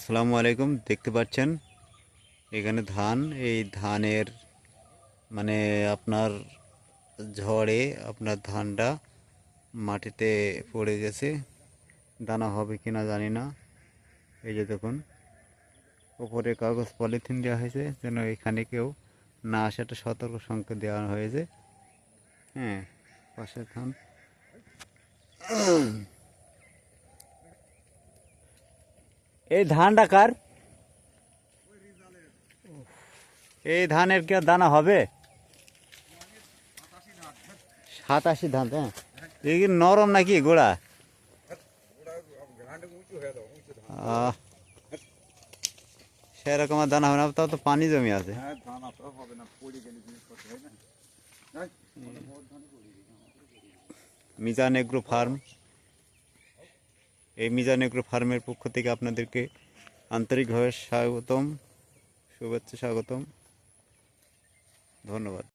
আসসালামু আলাইকুম, দেখতে পাচ্ছেন? এখানে ধান, এই ধানের মানে আপনার ঝড়ে আপনার ধানটা মাটিতে পড়ে গেছে। দানা হবে কি না জানি না। এই যে দেখুন উপরে কাগজ পলিথিন দেওয়া হয়েছে যেন এখানে কেউ না আসে, একটা সতর্ক সংকেত দেওয়া হয়েছে। হ্যাঁ পাশে ধান এই ধানটা কার? এই ধানের কি দানা হবে? সাতাশি ধান হ্যাঁ। এই নরম নাকি গোড়া? সেরকম দানা হবে না তাও তো পানি জমি আছে। হ্যাঁ মিজান এগ্রো ফার্ম। এই মিজান এগ্রো ফার্মের পক্ষ থেকে আপনাদেরকে আন্তরিকভাবে স্বাগতম শুভেচ্ছা স্বাগতম। ধন্যবাদ।